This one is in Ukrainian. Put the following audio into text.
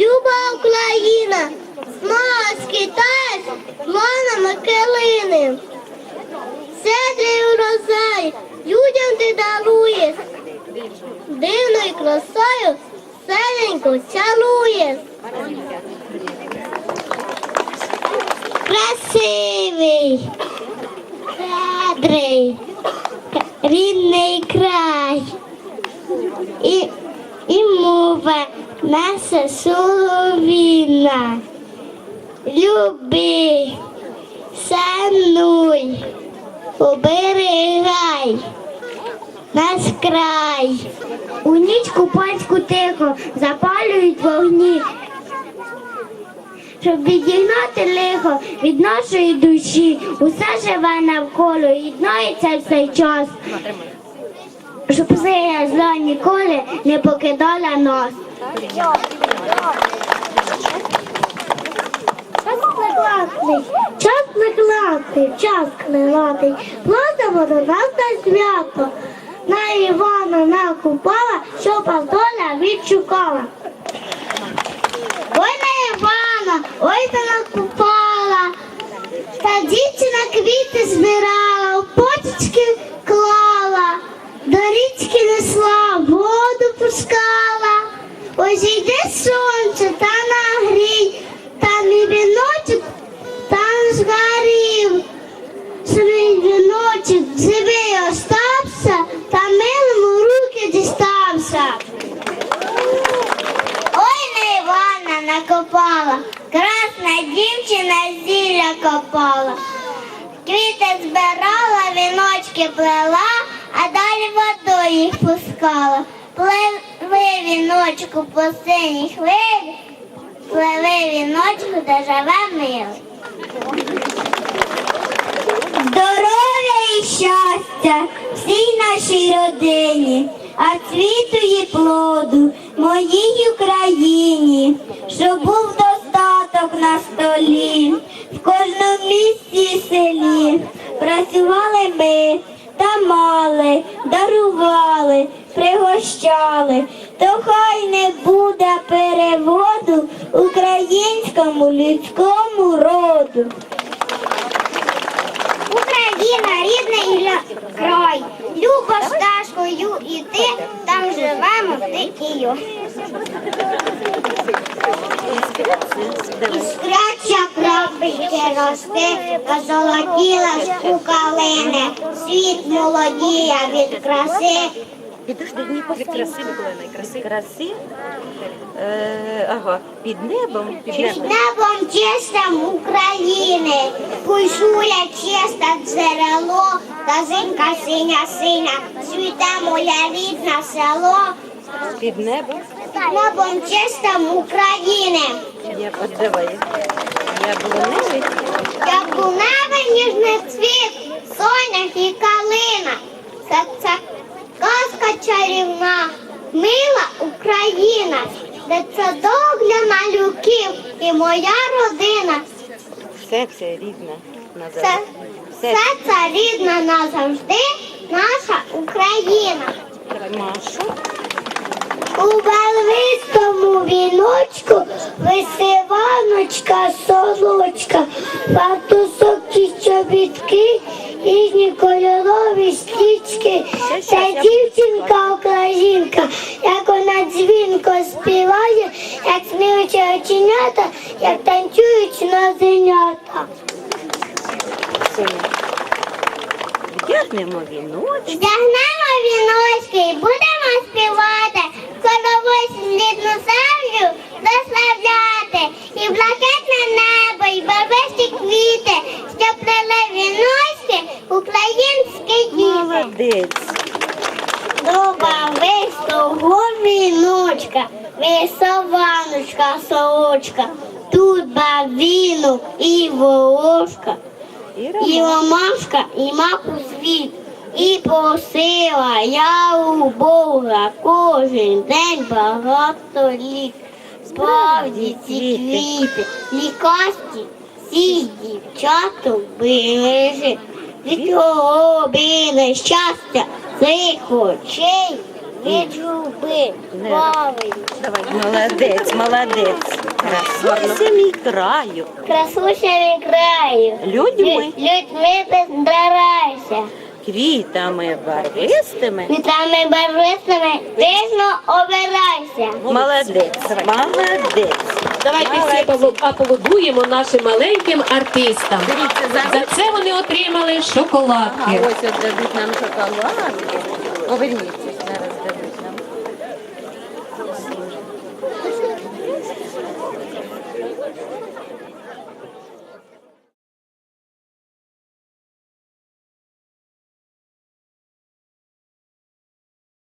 Люба Україна, смала скитаєш, манами килини. Седрий урожай, людям ти даруєш, дивною красою селеньку цілуєш. Красивий, щедрий, рідний край. І, і мова наша соловіна. Люби, сануй, оберігай наш край. У ніч купальську тихо запалюють вогні, щоб відігнати лихо від нашої душі. Усе живе навколо, єднається в цей час. Щоб сия зла ніколи не покидала нас. Час час кликати, час кликати. Просимо до нас на свято. На Івана накупала, щоб доля відшукала. Ой на Івана, ой та накупала. Та дівчина квіти збирала, почечки Ось йде сонце та нагрій, та мій віночок там згорів. Свій віночок живий остався, та милому руки дістався. Ой, не Івана накопала, красна дівчина зілля копала. Квіти збирала, віночки плела, а далі водою їх пускала. Пливи віночку по синій хвилі, пливи віночку, де живе милий. Здоров'я і щастя всій нашій родині, а цвіту і плоду моїй Україні, щоб був достаток на столі, в кожному місті і селі. Працювали ми та мали, дарували, пригощали, то хай не буде переводу українському людському роду. Україна, рідний край, любо стежкою іти, там живемо ти і я. Іскряча крапельки рости, позолотіла ж у світ молодіє від краси, Підожди, не від краси, Миколаївна, краси. Краси. Е, ага, під небом. Під Під небом чистим України, кульшуля чисте джерело, та зимка синя синя, світе моя рідне село, Під небом. під небом чистим України, Я подавай. Я була небі. як у небі ніжний мила Україна, де садок для малюків і моя родина. Все це рідне. Це, Назад. все це рідна назавжди наша Україна. Машу. У барвистому віночку висиваночка, сорочка, фартусок і чобітки, різні кольорові стрічки. Це дівчинка українка, як вона дзвінко співає, як сміючі оченята, як танцюють нозенята. Вдягнемо віночок. Вдягнемо віночки і будемо співати, коровось До барвистого віночка, висованочка, сорочка, тут барвінок і волошка. І ромашка, і маку світ, і просила я у Бога кожен день багато літ. Справді ці квіти, лікасті, всі дівчата бережи. Від того біля щастя цих очей від журби. Давай. Молодець, молодець. Красуйся мій краю. Красуся мій краю. Людьми, Людьми ти здарайся. квітами барвистими. Вітрами барвистими пісно обирайся. Молодець, молодець. Давайте всі аплодуємо нашим маленьким артистам. За це вони отримали шоколадки. Ось дадуть нам шоколадки. Поверніться,